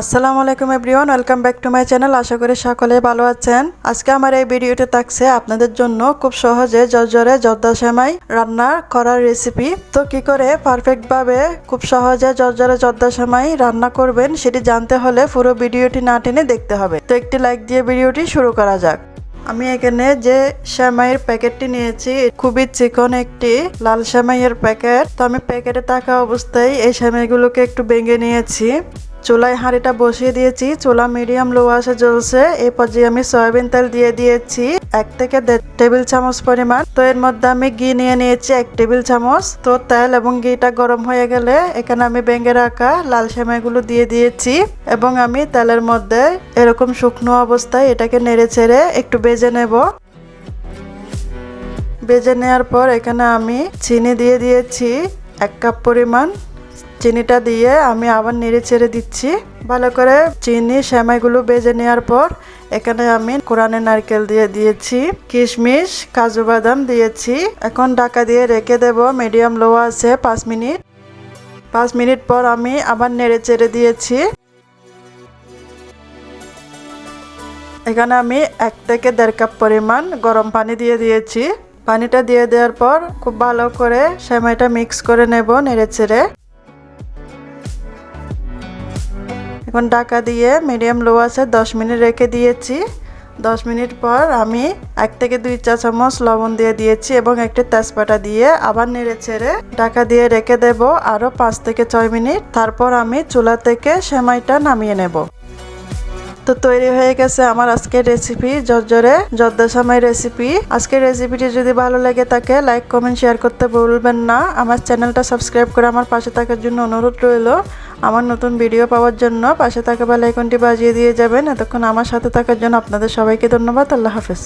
আসসালামু আলাইকুম everyone, welcome back to my channel. আশা করি সকলে ভালো আছেন। আজকে আমার এই ভিডিওতে থাকছে আপনাদের জন্য খুব সহজে জর্জরে জর্দা সেমাই রান্না করার রেসিপি তো কি করে পারফেক্ট ভাবে খুব সহজে জর্জরে জর্দা সেমাই রান্না করবেন সেটি জানতে হলে পুরো ভিডিওটি না টেনে দেখতে হবে। তো একটি লাইক দিয়ে ভিডিওটি শুরু করা যাক। আমি এখানে যে সেমাইয়ের প্যাকেটটি নিয়েছি খুবই চিকন একটি লাল সেমাইয়ের প্যাকেট। তো আমি প্যাকেটে থাকা অবস্থায় এই সেমাইগুলোকে একটু ভেঙে নিয়েছি। চুলায় হাঁড়িটা বসিয়ে দিয়েছি। চুলা মিডিয়াম লো আসে জ্বলছে। এই পর্যায়ে আমি সয়াবিন তেল দিয়ে দিয়েছি। এক থেকে দেড় টেবিল চামচ পরিমাণ তো এর মধ্যে আমি ঘি নিয়ে নিয়েছি, এক টেবিল চামচ। তো তেল এবং ঘিটা গরম হয়ে গেলে এখানে আমি ভেঙে রাখা লাল সেমাইগুলো দিয়ে দিয়েছি এবং আমি তেলের মধ্যে এরকম শুকনো অবস্থায় এটাকে নেড়ে ছেড়ে একটু বেজে নেব। বেজে নেওয়ার পর এখানে আমি চিনি দিয়ে দিয়েছি, এক কাপ পরিমাণ। চিনিটা দিয়ে আমি আবার নেড়ে ছেড়ে দিচ্ছি। ভালো করে চিনি সেমাইগুলো বেজে নেওয়ার পর এখানে আমি কোরআনে নারকেল দিয়ে দিয়েছি, কিশমিশ, কাজু বাদাম দিয়েছি। এখন ঢাকা দিয়ে রেখে দেব, মিডিয়াম লো আছে পাঁচ মিনিট। পাঁচ মিনিট পর আমি আবার নেড়ে চেড়ে দিয়েছি। এখানে আমি এক থেকে দেড় কাপ পরিমাণ গরম পানি দিয়ে দিয়েছি। পানিটা দিয়ে দেওয়ার পর খুব ভালো করে সেমাইটা মিক্স করে নেব নেড়ে চেড়ে। এখন ঢাকা দিয়ে মিডিয়াম লো আছে, দশ মিনিট রেখে দিয়েছি। দশ মিনিট পর আমি এক থেকে দুই চা চামচ লবণ দিয়ে দিয়েছি এবং একটি তেজপাতা দিয়ে আবার নেড়ে ছেড়ে ঢাকা দিয়ে রেখে দেব আরও পাঁচ থেকে ছয় মিনিট। তারপর আমি চুলা থেকে সেমাইটা নামিয়ে নেব। তো তৈরি হয়ে গেছে আমার আজকের রেসিপি জর্জরে সামাই রেসিপি আজকের রেসিপিটি যদি ভালো লাগে তাকে লাইক কমেন্ট শেয়ার করতে ভুলবেন না। আমার চ্যানেলটা সাবস্ক্রাইব করে আমার পাশে থাকার জন্য অনুরোধ রইল। আমার নতুন ভিডিও পাওয়ার জন্য পাশে থাকা বেল আইকনটি বাজিয়ে দিয়ে যাবেন। এতক্ষণ আমার সাথে থাকার জন্য আপনাদের সবাইকে ধন্যবাদ। আল্লাহ হাফেজ।